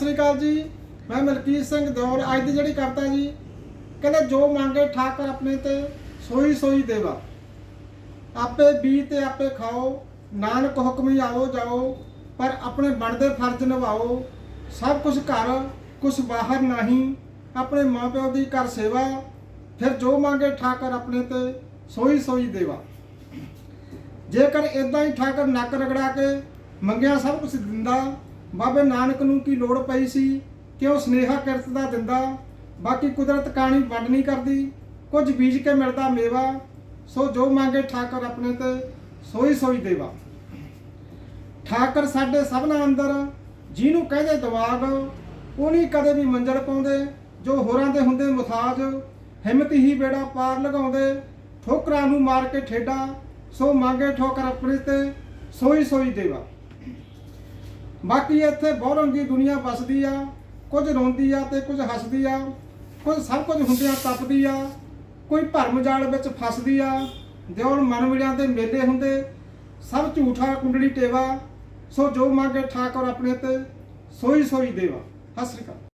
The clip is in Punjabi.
ਸ੍ਰੀ ਅਕਾਲ ਜੀ, ਮੈਂ ਮਲਕੀਤ ਸਿੰਘ ਦੌਰ ਅੱਜ ਦੀ ਜਿਹੜੀ ਕਵਿਤਾ ਜੀ, ਕਹਿੰਦੇ ਜੋ ਮੰਗੇ ਠਾਕਰ ਆਪਣੇ ਤੇ, ਸੋਈ ਸੋਈ ਦੇਵਾ। ਆਪੇ ਬੀ ਤੇ ਆਪੇ ਖਾਓ, ਨਾਨਕ ਹੁਕਮੀ ਆਓ ਜਾਓ ਪਰ ਆਪਣੇ ਬਣਦੇ ਫਰਜ਼ ਨਿਭਾਓ। ਸਭ ਕੁਝ ਘਰ ਕੁਝ ਬਾਹਰ ਨਹੀਂ, ਆਪਣੇ ਮਾਪਿਓ ਦੀ ਕਰ ਸੇਵਾ, ਫਿਰ ਜੋ ਮੰਗੇ ਠਾਕਰ ਆਪਣੇ ਤੇ, ਸੋਈ ਸੋਈ ਦੇਵਾ। ਜੇਕਰ ਇਦਾਂ ਹੀ ਠਾਕਰ ਨੱਕ ਰਗੜਾ ਕੇ ਮੰਗਿਆ ਸਭ ਕੁਝ ਦਿੰਦਾ ਬਾਬੇ ਨਾਨਕ ਨੂੰ ਕੀ ਲੋੜ ਪਈ ਸੀ ਕਿ ਉਹ ਸਨੇਹਾ ਕਿਰਤ ਦਾ ਦਿੰਦਾ? ਬਾਕੀ ਕੁਦਰਤ ਕਾਣੀ ਵੰਡ ਨਹੀਂ ਕਰਦੀ। ਕੁਝ ਬੀਜ ਕੇ ਮਿਲਦਾ ਮੇਵਾ। ਸੋ ਜੋ ਮੰਗੇ ਠਾਕਰ ਆਪਣੇ ਤੇ, ਸੋਈ ਸੋਈ ਦੇਵਾ। ਠਾਕਰ ਸਾਡੇ ਸਭਨਾ ਅੰਦਰ ਜਿਹਨੂੰ ਕਹਿੰਦੇ ਦਵਾਗ ਉਹ ਨਹੀਂ ਕਦੇ ਵੀ ਮੰਜ਼ਲ ਪਾਉਂਦੇ। ਜੋ ਹੋਰਾਂ ਦੇ ਹੁੰਦੇ ਮੁਸਾਜ ਹਿੰਮਤ ਹੀ ਬੇੜਾ ਪਾਰ ਲਗਾਉਂਦੇ। ਠੋਕਰਾਂ ਨੂੰ ਮਾਰ ਕੇ ਠੇਡਾ। ਸੋ ਮੰਗੇ ਠੋਕਰ ਆਪਣੇ ਤੇ, ਸੋਈ ਸੋਈ ਦੇਵਾ। ਬਾਕੀ ਇੱਥੇ ਬਹੁਰੰਗੀ ਦੁਨੀਆ ਵਸਦੀ ਆ, ਕੁਝ ਰੋਂਦੀ ਆ ਤੇ ਕੁਝ ਹੱਸਦੀ ਆ, ਕੁਝ ਸਭ ਕੁਝ ਹੁੰਦਿਆਂ ਤਪਦੀ ਆ, ਕੋਈ ਭਰਮ ਜਾਲ ਵਿੱਚ ਫਸਦੀ ਆ ਦਿਉਣ ਮਨ ਮਿਲਿਆਂ ਦੇ ਮੇਲੇ ਹੁੰਦੇ, ਸਭ ਝੂਠਾ ਕੁੰਡਲੀ ਟੇਵਾ, ਸੋ ਜੋ ਮੰਗੇ ਠਾਕੁਰ ਆਪਣੇ ਤੇ, ਸੋਈ ਸੋਈ ਦੇਵਾ। ਸਤਿ ਸ੍ਰੀ ਅਕਾਲ।